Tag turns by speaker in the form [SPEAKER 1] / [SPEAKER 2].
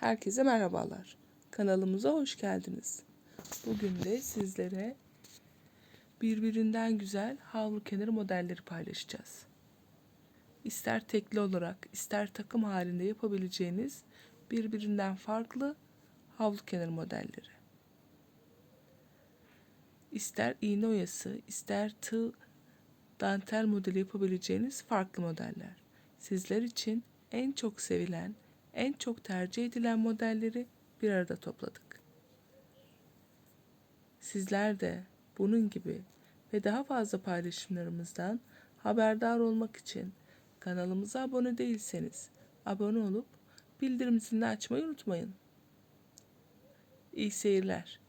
[SPEAKER 1] Herkese merhabalar. Kanalımıza hoş geldiniz. Bugün de sizlere birbirinden güzel havlu kenarı modelleri paylaşacağız. İster tekli olarak, ister takım halinde yapabileceğiniz birbirinden farklı havlu kenarı modelleri. İster iğne oyası, ister tığ dantel modeli yapabileceğiniz farklı modeller. Sizler için en çok sevilen, en çok tercih edilen modelleri bir arada topladık. Sizler de bunun gibi ve daha fazla paylaşımlarımızdan haberdar olmak için kanalımıza abone değilseniz abone olup bildirim zilini açmayı unutmayın. İyi seyirler.